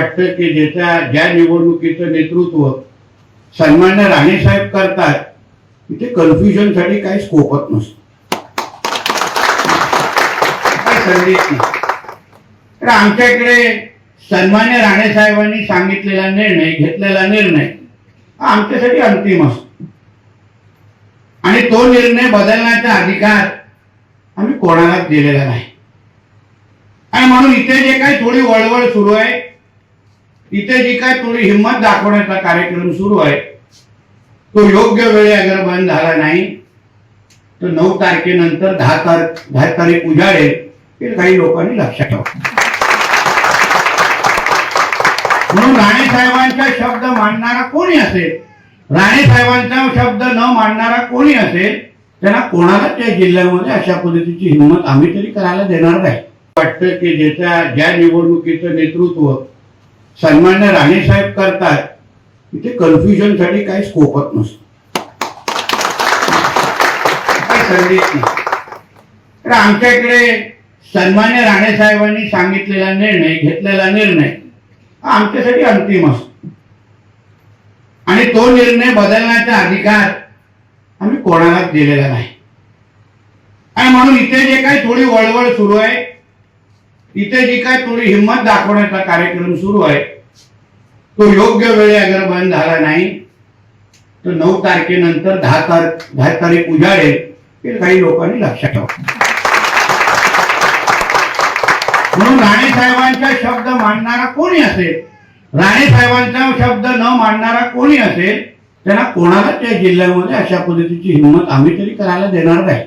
वाटतं की ज्याच्या ज्या निवडणुकीचं नेतृत्व सन्मान्य राणेसाहेब करतात तिथे कन्फ्युजनसाठी काही स्कोपच नसतो. काही संधीच नाही. आमच्याकडे सन्मान्य राणेसाहेबांनी सांगितलेला निर्णय घेतलेला निर्णय हा आमच्यासाठी अंतिम असतो. आणि तो निर्णय बदलण्याचा अधिकार आम्ही कोणालाच दिलेला नाही. आणि म्हणून इथे जे काही थोडी वळवळ सुरू आहे इथे जी काय थोडी हिंमत दाखवण्याचा कार्यक्रम सुरू आहे तो योग्य वेळी अगर बंद झाला नाही तर नऊ तारखेनंतर दहा तारीख दहा तारीख उजाडेल हे काही लोकांनी लक्षात ठेवा. म्हणून राणे साहेबांचा शब्द मांडणारा कोणी असेल राणे साहेबांचा शब्द न मांडणारा कोणी असेल त्यांना कोणालाच त्या जिल्ह्यामध्ये अशा पद्धतीची हिंमत आम्ही तरी करायला देणार नाही. वाटतं की ज्याच्या ज्या निवडणुकीचं नेतृत्व सन्मान्य राणेसाहेब करतात तिथे कन्फ्युजनसाठी काही स्कोपच नसतो. तर आमच्या इकडे तर आमच्याकडे सन्मान्य राणेसाहेबांनी सांगितलेला निर्णय घेतलेला निर्णय हा आमच्यासाठी अंतिम असतो. आणि तो निर्णय बदलण्याचा अधिकार आम्ही कोणालाच दिलेला नाही. आणि म्हणून इथे जे काही थोडी वळवळ सुरू आहे इथे जी काय थोडी हिंमत दाखवण्याचा कार्यक्रम सुरू आहे तो योग्य वेळी अगर बंद झाला नाही तर नऊ तारखेनंतर दहा तारीख दहा तारीख उजाडेल हे काही लोकांनी लक्षात ठेवा. म्हणून राणे साहेबांचा शब्द मांडणारा कोणी असेल राणे साहेबांचा शब्द न मांडणारा कोणी असेल त्यांना कोणालाच त्या जिल्ह्यामध्ये अशा पद्धतीची हिंमत आम्ही तरी करायला देणार नाही.